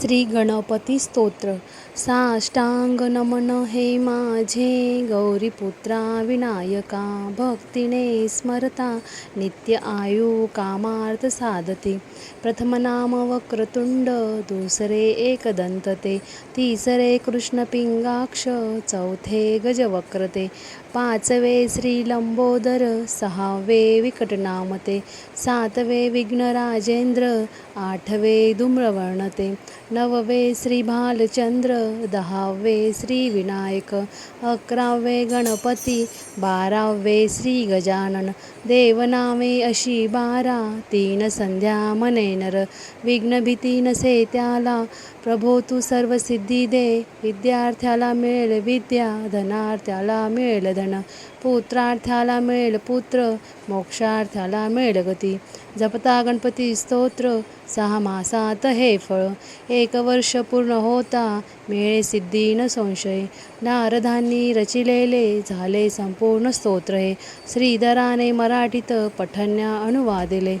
श्री गणपती स्तोत्र. साष्टांग नमन हे माझे गौरीपुत्रा विनायका भक्तीने स्मरता नित्य आयु कामार्थ साधते. प्रथम नाम वक्रतुंड दुसरे एकदंतते तिसरे कृष्णपिंगाक्ष चौथे गजवक्रते पाचवे श्री लंबोदर सहावे विकटनामते सातवे विघ्नराजेंद्र आठवे धूम्रवर्णते नववे श्री भालचंद्र दहावे श्री विनायक अकरावे गणपती बारावे श्री गजानन देवनामे अशी बारा तीन संध्या मने नर विघ्नभीती नसे त्याला. प्रभो तू सर्व सिद्धी दे. विद्यार्थ्याला मिळेल विद्या धनार्थ्याला मिळेल धन. पुत्रार्थ्याला मिळेल पुत्र मोक्षार्थ्याला मिळेल गती. जपता गणपती स्तोत्र सहा मासात हे फळ. एक वर्ष पूर्ण होता मिळे सिद्धी न संशय. नारदांनी रचिलेले झाले संपूर्ण स्तोत्र हे. श्रीधराने मराठीत पठण्या अनुवादिले.